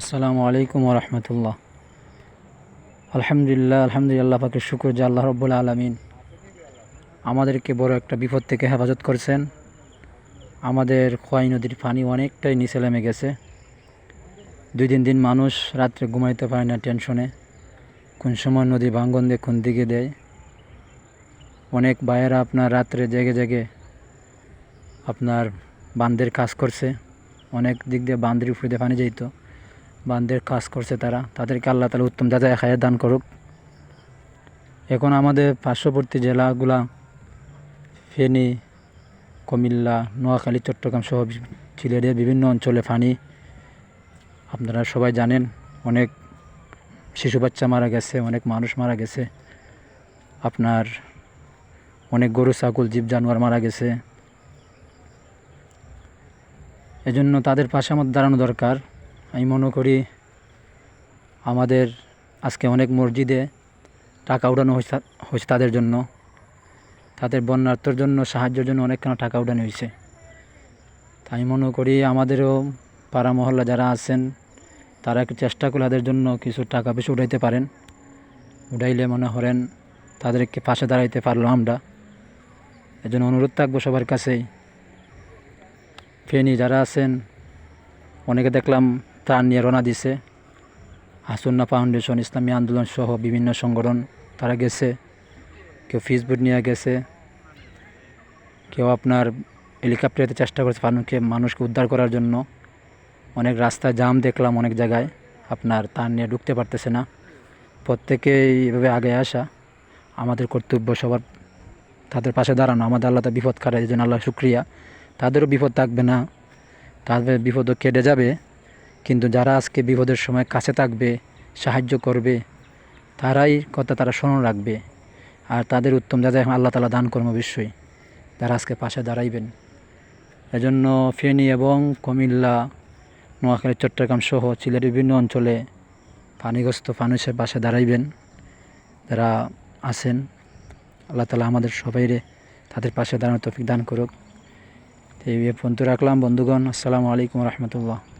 আসসালামু আলাইকুম রহমতুল্লাহ। আলহামদুলিল্লাহ আলহামদুলিল্লাহ পাকে শুক্র যে আল্লাহ রব্বুল আলমিন আমাদেরকে বড় একটা বিপদ থেকে হেফাজত করছেন। আমাদের খোয়াই নদীর পানি অনেকটাই নিচে নেমে গেছে। দুই তিন দিন মানুষ রাত্রে ঘুমাইতে পারে না টেনশনে। কোন সময় নদী ভাঙ্গন দিয়ে কোন দিকে দেয়। অনেক ভাইয়েরা আপনার রাত্রে জেগে জেগে আপনার বান্ধের কাজ করছে। অনেক দিক দিয়ে বান্ধের উপরে দিয়ে পানি যাইতো। বান্ধের কাজ করছে তারা। তাদেরকে আল্লাহ তালা উত্তম যাচাই খায় দান করুক। এখন আমাদের পার্শ্ববর্তী জেলাগুলা ফেনী, কুমিল্লা, নোয়াখালী, চট্টগ্রাম সহ সিলেটের বিভিন্ন অঞ্চলে পানি আপনারা সবাই জানেন, অনেক শিশু বাচ্চা মারা গেছে, অনেক মানুষ মারা গেছে। আপনার অনেক গরু, ছাগল, জীব, জানোয়ার মারা গেছে। এজন্য তাদের পাশে আমাদের দাঁড়ানো দরকার। আমি মনে করি আমাদের আজকে অনেক মসজিদে টাকা উঠানো হয়েছে হয়েছে তাদের জন্য। তাদের বন্যার্থর জন্য, সাহায্যের জন্য অনেকখানি টাকা উঠানো হয়েছে। তাই আমি মনে করি আমাদেরও পাড়া মহল্লা যারা আছেন, তারা একটু চেষ্টা করলে তাদের জন্য কিছু টাকা বেশি উঠাইতে পারেন। উঠাইলে মনে করেন তাদেরকে পাশে দাঁড়াইতে পারল আমরা। এজন্য অনুরোধ থাকব সবার কাছেই। ফেনি যারা আছেন, অনেকে দেখলাম ত্রাণ নিয়ে রওনা দিছে। হাসুন্না ফাউন্ডেশন, ইসলামী আন্দোলন সহ বিভিন্ন সংগঠন, তারা গেছে। কেউ ফেসবুক নিয়ে গেছে। কেউ আপনার হেলিকপ্টারেতে চেষ্টা করছে মানুষকে মানুষকে উদ্ধার করার জন্য। অনেক রাস্তায় জাম দেখলাম অনেক জায়গায়। আপনার তার নিয়ে ঢুকতে পারতেছে না। প্রত্যেকেই এভাবে আগে আসা। আমাদের কর্তব্য সবার তাদের পাশে দাঁড়ানো। আমাদের আল্লাহ তা বিপদ কাটায়, এই জন্য আল্লাহ শুক্রিয়া। তাদেরও বিপদ থাকবে না। তাদের বিপদও কেটে যাবে। কিন্তু যারা আজকে বিপদের সময় কাছে থাকবে, সাহায্য করবে, তারাই কথা তারা স্মরণ রাখবে। আর তাদের উত্তম যা আল্লাহ তালা দান কর্ম অবশ্যই তারা আজকে পাশে দাঁড়াইবেন। এজন্য ফেনী এবং কুমিল্লা, নোয়াখালী, চট্টগ্রাম সহ সিলেটের বিভিন্ন অঞ্চলে পানিগ্রস্ত মানুষের পাশে দাঁড়াইবেন। যারা আছেন, আল্লাহ তালা আমাদের সবাইরে তাদের পাশে দাঁড়ানোর তফিক দান করুক। এই পর্যন্ত রাখলাম। বন্ধুগণ, আসসালামু আলাইকুম রহমতুল্লাহ।